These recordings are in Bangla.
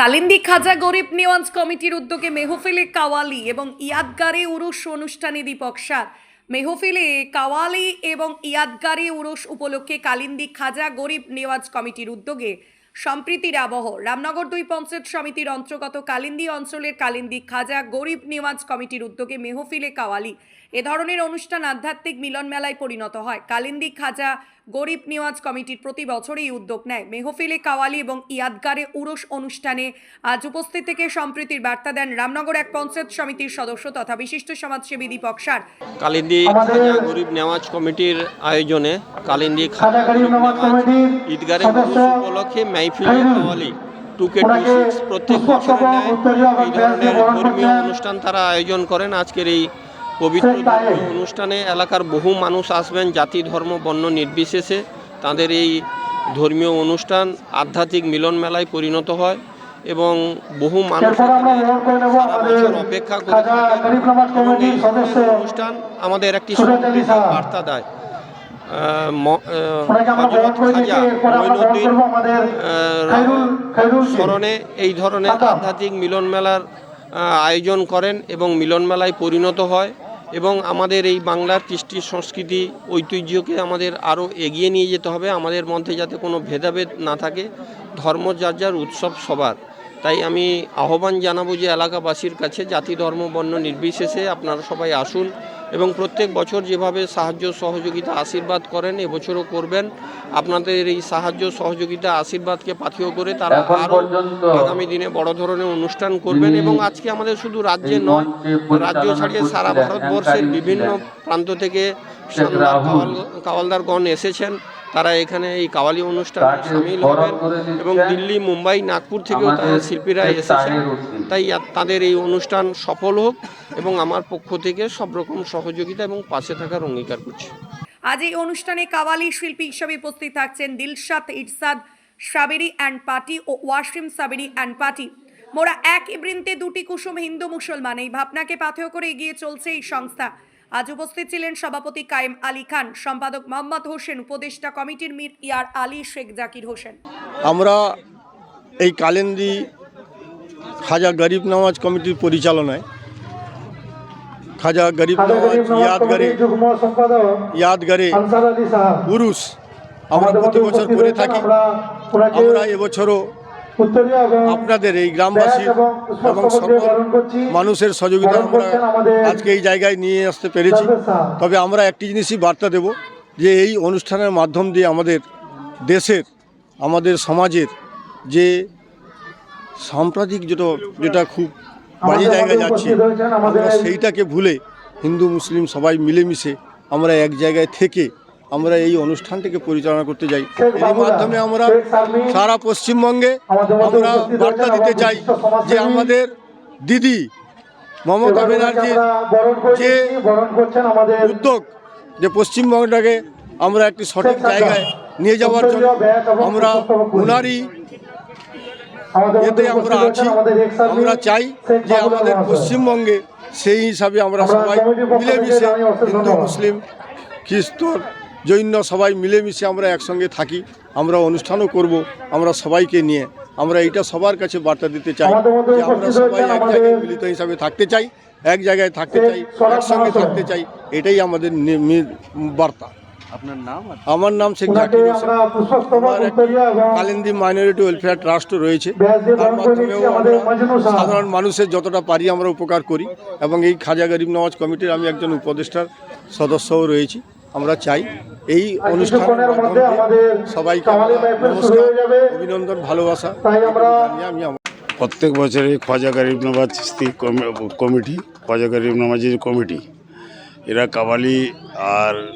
কালিন্দি খাজা গরিব নিওয়াজ কমিটির উদ্যোগে মেহফিলে কাওয়ালি এবং ইয়াদগারে উরুস অনুষ্ঠানে দীপক সার। মেহফিলে কাওয়ালি এবং ইয়াদগারে উরুস উপলক্ষে কালিন্দি খাজা গরিব নেওয়াজ কমিটির উদ্যোগে সম্প্রীতির আবহ। রামনগর দুই পঞ্চায়েত সমিতির অন্তর্গত কালিন্দি অঞ্চলের কালিন্দি খাজা গরিব নেওয়াজ কমিটির উদ্যোগে মেহফিলে কাওয়ালি। এ ধরনের অনুষ্ঠান আধ্যাত্মিক মিলন মেলায় পরিণত হয়। কালিন্দি খাজা গরিব নিওয়াজ কমিটির প্রতি বছরই এই উদ্যোগ নেয়। মেহফিলে কাওয়ালি এবং ইয়াদগারে উরস অনুষ্ঠানে আজ উপস্থিত থেকে সম্প্রীতির বার্তা দেন রামনগর এক পঞ্চায়েত সমিতির সদস্য তথা বিশিষ্ট সমাজসেবী দীপক সার। কালিন্দি খাজা গরিব নেওয়াজ কমিটির আয়োজনে কালিন্দি খাজা খাজা গরিব নেওয়াজ কমিটির ঈদগারে উপলক্ষে টু সিক্স প্রত্যেক পুষ্পস্তবক বছরের ন্যায় এই ধরনের ধর্মীয় অনুষ্ঠান তারা আয়োজন করেন। আজকের এই পবিত্র ধর্মীয় অনুষ্ঠানে এলাকার বহু মানুষ আসবেন জাতি ধর্ম বর্ণ নির্বিশেষে। তাদের এই ধর্মীয় অনুষ্ঠান আধ্যাত্মিক মিলন মেলায় পরিণত হয় এবং বহু মানুষ অপেক্ষা করে অনুষ্ঠান আমাদের একটি। বার্তা দেয়। খাজা মঈনুদ্দিন, স্মরণে এই ধরনের আচ্ছা। আধ্যাত্মিক মিলন মেলার আয়োজন করেন এবং মিলন মেলায় পরিণত হয় এবং আমাদের এই বাংলার কৃষ্টি সংস্কৃতি ঐতিহ্যকে আমাদের আরও এগিয়ে নিয়ে যেতে হবে আমাদের মধ্যে যাতে কোনো ভেদাভেদ না থাকে ধর্ম যার যার উৎসব সবার তাই আমি আহ্বান জানাব যে এলাকাবাসীর কাছে জাতি ধর্ম বর্ণ নির্বিশেষে আপনারা সবাই আসুন এবং প্রত্যেক বছর যেভাবে সাহায্য সহযোগিতা আশীর্বাদ করেন এবছরও করবেন। আপনাদের এই সাহায্য সহযোগিতা আশীর্বাদকে পাথিও করে তারা আরও আগামী দিনে বড় ধরনের অনুষ্ঠান করবেন এবং আজকে আমাদের শুধু রাজ্যে নয় রাজ্য ছাড়িয়ে সারা ভারতবর্ষের বিভিন্ন প্রান্ত থেকে কাওয়ালদারগণ এসেছেন। তারা এখানে এই কাওয়ালি অনুষ্ঠানে সামিল হবেন এবং দিল্লি মুম্বাই নাগপুর থেকেও তারা আমাদের শিল্পীরা এসেছেন। তাই তাদের এই অনুষ্ঠান সফল হোক এবং আমার পক্ষ থেকে সব রকম সহযোগিতা এবং পাশে থাকার অঙ্গীকার করছি। আজ এই অনুষ্ঠানে কাওয়ালি শিল্পী হিসেবে উপস্থিত থাকছেন দিলশাদ ইরসাদ সাবেরি অ্যান্ড পার্টি ও ওয়াসিম সাবেরি অ্যান্ড পার্টি মোরা এক বৃন্তে দুটি কুসুম হিন্দু মুসলমান। এই ভাবনাকে পাথেয় করে এগিয়ে চলছে এই সংস্থা। আজ উপস্থিত ছিলেন সভাপতি কায়েম আলী খান সম্পাদক মোহাম্মদ হোসেন উপদেষ্টা কমিটির মির ইয়ার আলী শেখ জাকির হোসেন। আমরা এই কালেন্দি খাজা গরিব নওয়াজ কমিটির পরিচালনায় খাজা গরিব ইয়াদগারে ইয়াদগারে উরুস আমরা প্রতি বছর করে থাকি। আমরা এবছরও আপনাদের এই গ্রামবাসী এবং সকল মানুষের সহযোগিতা আমরা আজকে এই জায়গায় নিয়ে আসতে পেরেছি। তবে আমরা একটি জিনিসই বার্তা দেব যে এই অনুষ্ঠানের মাধ্যম দিয়ে আমাদের দেশের আমাদের সমাজের যে সাম্প্রদায়িক যেটা যেটা খুব বাজে জায়গায় যাচ্ছে আমরা সেইটাকে ভুলে হিন্দু মুসলিম সবাই মিলেমিশে আমরা এক জায়গায় থেকে আমরা এই অনুষ্ঠানটিকে পরিচালনা করতে যাই। এর মাধ্যমে আমরা সারা পশ্চিমবঙ্গে আমরা বার্তা দিতে চাই যে আমাদের দিদি মমতা ব্যানার্জির যে উদ্যোগ যে পশ্চিমবঙ্গটাকে আমরা একটি সঠিক জায়গায় নিয়ে যাওয়ার জন্য আমরা ওনারই এতে আমরা আছি। আমরা চাই যে আমাদের পশ্চিমবঙ্গে সেই হিসাবে আমরা সবাই মিলেমিশে হিন্দু, মুসলিম, খ্রিস্ট জৈন সবাই মিলেমিশে আমরা একসঙ্গে থাকি আমরা অনুষ্ঠানও করব আমরা সবাইকে নিয়ে। আমরা এইটা সবার কাছে বার্তা দিতে চাই যে আমরা সবাই এক জায়গায় মিলিত হিসাবে থাকতে চাই এক জায়গায় থাকতে চাই একসঙ্গে থাকতে চাই এটাই আমাদের বার্তা। আপনার নাম আমার নাম Sheikh Zakir Kalindi minority welfare trust রয়েছে। তার মাধ্যমেও আমরা সাধারণ মানুষের যতটা পারি আমরা উপকার করি এবং এই খাজা গরিব নওয়াজ কমিটির আমি একজন উপদেষ্টার সদস্যও রয়েছি। আমরা চাই এই অনুষ্ঠানের মধ্যে আমাদের সবাইকে নমস্কার অভিনন্দন ভালোবাসা। তাই আমরা আমি প্রত্যেক বছরই খাজা গরিব কমি- কমিটি খাজা গরিব নওয়াজের কমিটি। এরা কাবালি আর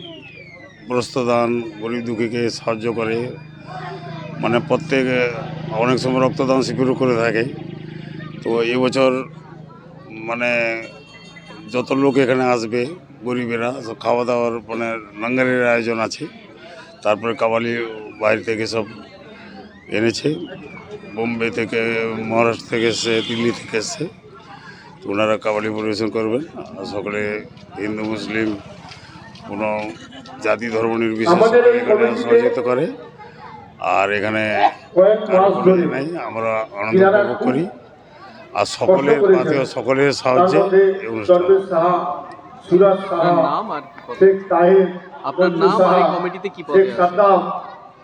প্রস্তদান গরিব দুঃখীকে সাহায্য করে। মানে প্রত্যেক অনেক সময় রক্তদান শিবিরও করে থাকে। তো এবছর মানে যত লোক এখানে আসবে গরিবেরা সব খাওয়া দাওয়ার মানে লঙ্গারের আয়োজন আছে। তারপরে কাবালি বাইরে থেকে সব এনেছে। বোম্বে থেকে মহারাষ্ট্র থেকে এসছে দিল্লি থেকে এসছে। তো ওনারা কাবালি পরিবেশন করবেন। আর সকলে হিন্দু মুসলিম কোনো জাতি ধর্ম নির্বিশেষে এখানে সহযোগিতা করে। আর এখানে ইয়ে নাই। আমরা আনন্দ উপভোগ করি। আর সকলের। সকলের সাহায্যে এই অনুষ্ঠান সুরাজ সাহা আপনার নাম আর শেখ তাহির আপনার নাম আর এই কমিটিতে কি পদে শেখ? সাদ্দাম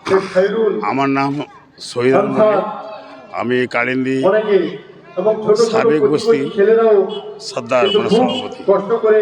শেখ খাইরুল আমার নাম সৈয়দ আহমদ আমি কালিন্দি অনেকে এবং ছোট ছোট সাবেক ছেলেরাও সর্দার মানে সভাপতি। কষ্ট করে